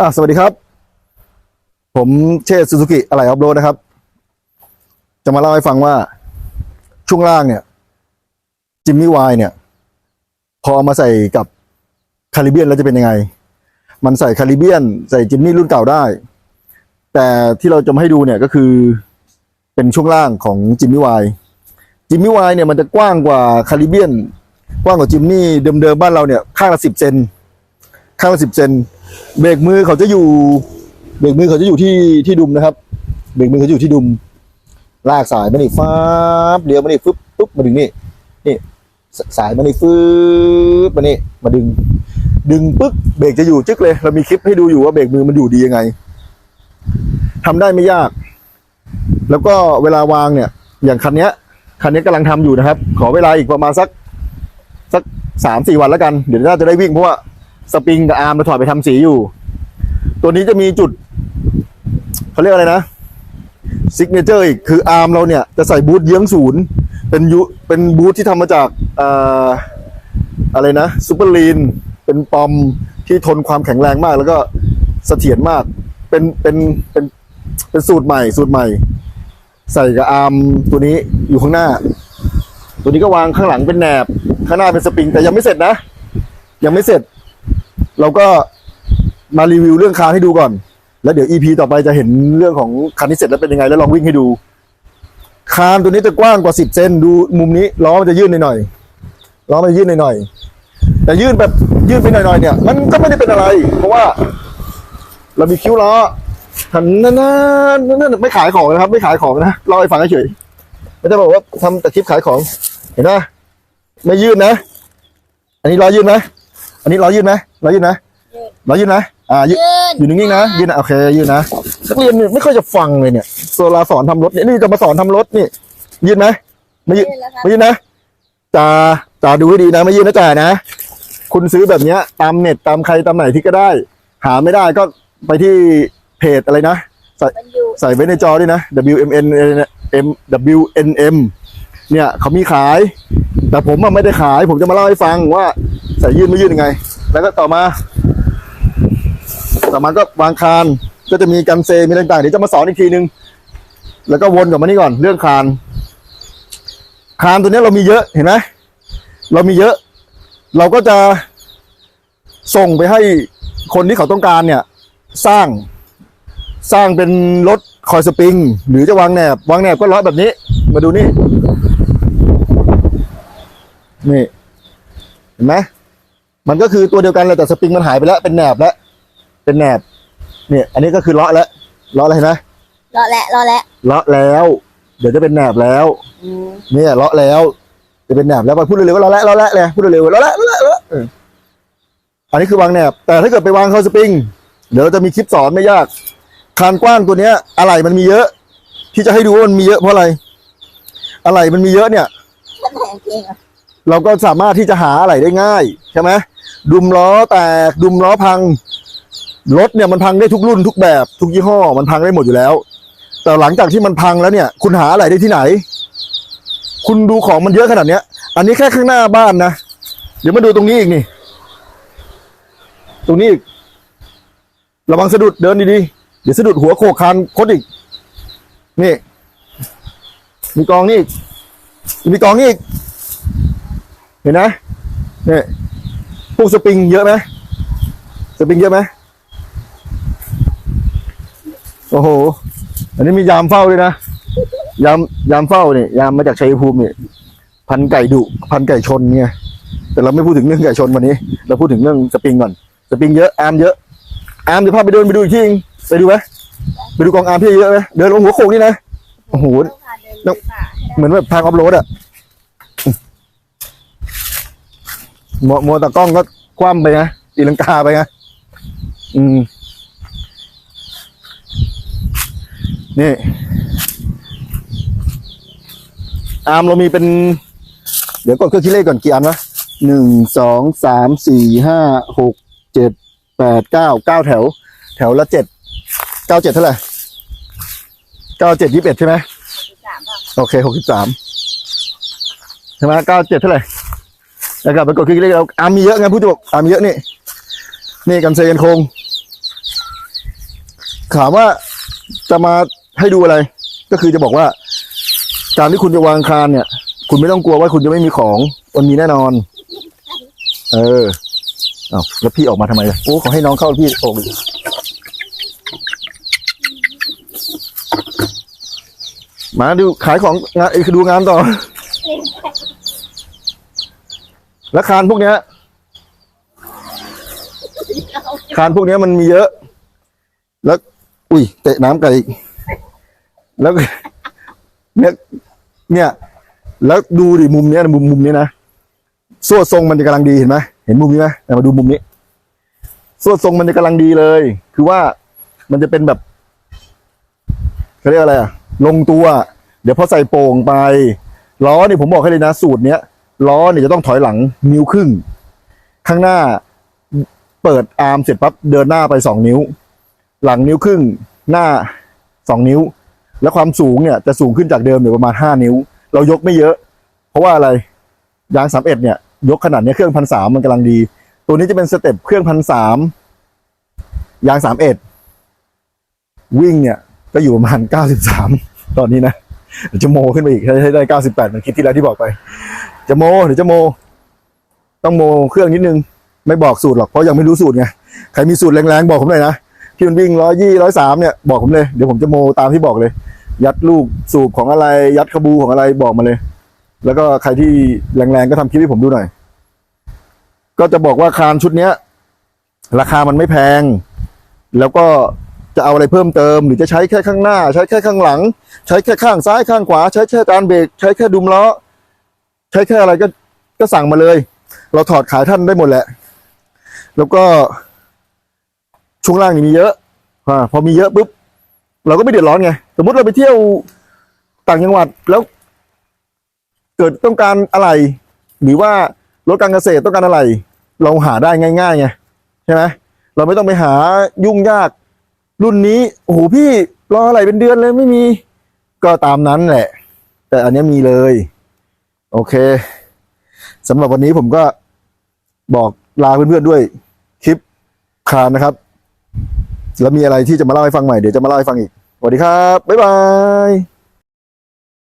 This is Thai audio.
อะสวัสดีครับ ผมเชษซูซูกิอะไหล่ออฟโรดนะครับ จะมาเล่าให้ฟังว่าช่วงล่างเนี่ยจิมมี่วายเนี่ย พอเอามาใส่กับคาริเบียนแล้วจะเป็นยังไง มันใส่คาริเบียน ใส่จิมมี่รุ่นเก่าได้ แต่ที่เราจะมาให้ดูเนี่ยก็คือเป็นช่วงล่างของจิมมี่วายจิมมี่วายเนี่ยมันจะกว้างกว่าคาริเบียน กว้างกว่าจิมมี่เดิมๆบ้านเราเนี่ยข้างละสิบเซนข้างละสิบเซน เบรกมือเขาจะอยู่ เบรกมือเขาจะอยู่ที่ที่ดุมนะครับ เบรกมือเขาอยู่ที่ดุม ลากสายมานี่ฟ้าบเลี้ยวมานี่ฟึบปุ๊บมาดึงนี่นี่สายมานี่ฟึบมานี่มาดึง ดึงปึ๊บเบรกจะอยู่จึ๊กเลย เรามีคลิปให้ดูอยู่ว่าเบรกมือมันอยู่ดียังไงทำได้ไม่ยาก แล้วก็เวลาวางเนี่ย อย่างคันเนี้ย คันนี้กำลังทำอยู่นะครับ ขอเวลาอีกประมาณสัก สักสามสี่วันแล้วกัน เดี๋ยวน่าจะได้วิ่งเพราะว่า สปริงกับอาร์มเราถอดไปทำสีอยู่ ตัวนี้จะมีจุดเขาเรียกอะไรนะซิกเนเจอร์อีกคืออาร์มเราเนี่ยจะใส่บูทเยื้องศูนย์เป็นยุเป็นบูทที่ทำมาจากอ่าอะไรนะซูเปอร์ลีนเป็นปอมที่ทนความแข็งแรงมาก แล้วก็เสถียรมากเป็นเป็นเป็นเป็นสูตรใหม่ สูตรใหม่ ใส่กับอาร์มตัวนี้อยู่ข้างหน้า ตัวนี้ก็วางข้างหลังเป็นแหนบ ข้างหน้าเป็นสปริง แต่ยังไม่เสร็จนะ ยังไม่เสร็จ เราก็มารีวิวเรื่องคานให้ดูก่อน แล้วเดี๋ยว EP ต่อไปจะเห็นเรื่องของคันที่เสร็จแล้วเป็นยังไง แล้วลองวิ่งให้ดู คานตัวนี้จะกว้างกว่า 10 เซนดูมุมนี้ล้อมันจะยื่นหน่อยๆล้อมันจะยื่นหน่อยๆแต่ยื่นแบบยื่นไปหน่อยๆเนี่ย มันก็ไม่ได้เป็นอะไร เพราะว่า เรามีคิ้วล้อทันนั่นนั่นไม่ขายของนะครับ ไม่ขายของนะเล่าให้ฟังเฉยไม่ได้บอกว่าทำแต่คลิปขายของ เห็นไหมไม่ยื่นนะ อันนี้ล้อยื่นไหม อันนี้ล้อยื่นไหมล้อยื่นนะล้อยื่นนะอ่ายืนยืนอยู่นิ่งๆนะยืนนะโอเคยืนนะนักเรียนเนี่ยไม่ค่อยจะฟังเลยเนี่ยโซลาสอนทำรถเนี่ยนี่จะมาสอนทำรถนี่ ยืนไหมไม่ยืนยืนแล้วครับไม่ยืนนะจ่าจ่าดูให้ดีนะ ไม่ยืนนะจ่านะ คุณซื้อแบบเนี้ย ตามเน็ตตามใครตามไหนที่ก็ได้ หาไม่ได้ก็ไปที่เพจอะไรนะมันอยู่ใส่ไว้ในจอด้วยนะ WMN M WNM เนี่ยเขามีขาย แต่ผมอะไม่ได้ขาย ผมจะมาเล่าให้ฟังว่า ใส่ยืดไม่ยืดยังไง แล้วก็ต่อมา ต่อมาก็วางคานก็จะมีกันเซมีอะไรต่างๆเดี๋ยวจะมาสอนอีกทีนึง แล้วก็วนกลับมานี่ก่อนเรื่องคาน คานตัวนี้เรามีเยอะเห็นไหมเรามีเยอะ เราก็จะส่งไปให้คนที่เขาต้องการเนี่ย สร้างสร้างเป็นรถคอยสปริง หรือจะวางแหนบวางแหนบก็ล้อแบบนี้ มาดูนี่ นี่ เห็นไหม มันก็คือตัวเดียวกันเลยแต่สปริงมันหายไปแล้วเป็นแหนบแล้วเป็นแหนบเนี่ย อันนี้ก็คือเลาะแล้วเลาะอะไรเห็นไหมรอแหละรอแหละเลาะแล้ว เดี๋ยวจะเป็นแหนบแล้ว อืมเนี่ยเลาะแล้ว จะเป็นแหนบแล้วไปพูดเร็วๆว่าเลาะแล้วเลาะแล้วเลยพูดเร็วๆเลาะแล้วเลาะแล้วเลาะแล้วเอออันนี้คือวางแหนบ แต่ถ้าเกิดไปวางเข้าสปริง เดี๋ยวเราจะมีคลิปสอนไม่ยาก คานกว้างตัวเนี้ยอะไรมันมีเยอะ ที่จะให้ดูว่ามันมีเยอะเพราะอะไร อะไรมันมีเยอะเนี่ย ฉันแหงเก่งอะ เราก็สามารถที่จะหาอะไรได้ง่ายใช่ไหมดุมล้อแตกดุมล้อพังรถเนี่ยมันพังได้ทุกรุ่นทุกแบบทุกยี่ห้อมันพังได้หมดอยู่แล้ว แต่หลังจากที่มันพังแล้วเนี่ย คุณหาอะไรได้ที่ไหน คุณดูของมันเยอะขนาดเนี้ย อันนี้แค่ข้างหน้าบ้านนะเดี๋ยวมาดูตรงนี้อีกนี่ ตรงนี้อีกระวังสะดุดเดินดีๆเดี๋ยวสะดุดหัวโขกคานคดอีกนี่มีกองนี่อีกมีกองนี่อีก เห็นนะเนี่ยพวกสปริงเยอะไหมสปริงเยอะไหมโอ้โห อันนี้มียามเฝ้าด้วยนะ ยามยามเฝ้าเนี่ยยามมาจากชัยภูมิเนี่ยพันไก่ดุพันไก่ชนเนี่ย แต่เราไม่พูดถึงเรื่องไก่ชนวันนี้ เราพูดถึงเรื่องสปริงก่อน สปริงเยอะอาร์มเยอะอาร์มเดี๋ยวพาไปเดินไปดูอีกทีนึงไปดูไหมไปดูกองอาร์มพี่เยอะไหมเดินลงหัวโขกนี่นะโอ้โหต้องพาเดินดูป่าให้ได้เหมือนแบบทางออฟโรดอะ มัวมัวตากล้องก็คว่ำไปนะตีลังกาไปนะอืม นี่อาร์มเรามีเป็น เดี๋ยวกดเครื่องคิดเลขก่อนกี่อันวะหนึ่งสองสามสี่ห้าหกเจ็ดแปดเก้าเก้าแถว แถวละเจ็ดเก้าเจ็ดเท่าไหร่เก้าเจ็ดยี่สิบเอ็ดใช่ไหมโอเคหกสิบสามใช่ไหมเก้าเจ็ดเท่าไหร่ แล้วกลับไปกดคลิกเลขเราอามีเยอะไงพูดจะบอกอามีเยอะนี่ นี่กันเซกันโคงถามว่าจะมาให้ดูอะไร ก็คือจะบอกว่า การที่คุณจะวางคานเนี่ย คุณไม่ต้องกลัวว่าคุณจะไม่มีของมันมีแน่นอน เอออ้าแล้วพี่ออกมาทำไมล่ะโอ้ขอให้น้องเข้าพี่ออกเลยมาดูขายของงานเอ้ยคือดูงานต่อ แล้วคานพวกเนี้ยคานพวกเนี้ยมันมีเยอะ แล้ว อุ้ย เตะน้ำไก่อีกแล้วเนี่ยเนี่ย แล้วดูดิมุมเนี้ยมุมมุมนี้นะสวดทรงมันจะกำลังดีเห็นไหมเห็นมุมนี้ไหมแต่มาดูมุมนี้สวดทรงมันจะกำลังดีเลย คือว่ามันจะเป็นแบบเขาเรียกอะไรอะลงตัว เดี๋ยวพอใส่โป่งไปล้อนี่ผมบอกให้เลยนะสูตรเนี้ย ล้อเนี่ยจะต้องถอยหลังนิ้วครึ่ง ข้างหน้าเปิดอาร์มเสร็จปั๊บเดินหน้าไปสองนิ้ว หลังนิ้วครึ่งหน้าสองนิ้ว แล้วความสูงเนี่ยจะสูงขึ้นจากเดิมเนี่ประมาณห้านิ้ว เรายกไม่เยอะ เพราะว่าอะไรยางสามเอ็ดเนี่ย ยกขนาดนี้เครื่องพันสามมันกำลังดี ตัวนี้จะเป็นสเต็ปเครื่องพันสามยางสามเอ็ดวิ่งเนี่ยก็อยู่ประมาณเก้าสิบสามตอนนี้นะจะโมขึ้นไปอีกให้ให้ได้เก้าสิบแปดเหมือนคลิปที่แล้วที่บอกไป จะโมเดี๋ยวจะโม ต้องโมเครื่องนิดนึง ไม่บอกสูตรหรอกเพราะยังไม่รู้สูตรไงใครมีสูตรแรงๆบอกผมหน่อยนะที่มันวิ่งร้อยยี่ร้อยสามเนี่ยบอกผมเลยเดี๋ยวผมจะโมตามที่บอกเลย ยัดลูกสูบของอะไร ยัดขบูของอะไรบอกมาเลย แล้วก็ใครที่แรงๆก็ทำคลิปให้ผมดูหน่อย ก็จะบอกว่าคานชุดเนี้ย ราคามันไม่แพง แล้วก็จะเอาอะไรเพิ่มเติม หรือจะใช้แค่ข้างหน้า ใช้แค่ข้างหลัง ใช้แค่ข้างซ้ายข้างขวา ใช้แค่การเบรกใช้แค่ดุมล้อ ใช้แค่อะไรก็ก็สั่งมาเลย เราถอดขายท่านได้หมดแหละ แล้วก็ช่วงล่างนี่มีเยอะอาพอมีเยอะปุ๊บเราก็ไม่เดือดร้อนไงสมมติเราไปเที่ยวต่างจังหวัดแล้ว เกิดต้องการอะไร หรือว่ารถการเกษตรต้องการอะไร เราหาได้ง่ายๆไงใช่ไหมเราไม่ต้องไปหายุ่งยาก รุ่นนี้โอ้โหพี่รออะไรเป็นเดือนเลยไม่มี ก็ตามนั้นแหละ แต่อันนี้มีเลย โอเคสำหรับวันนี้ผมก็บอกลาเพื่อนๆด้วยคลิปคานนะครับ แล้วมีอะไรที่จะมาเล่าให้ฟังใหม่เดี๋ยวจะมาเล่าให้ฟังอีกสวัสดีครับ บ๊ายบาย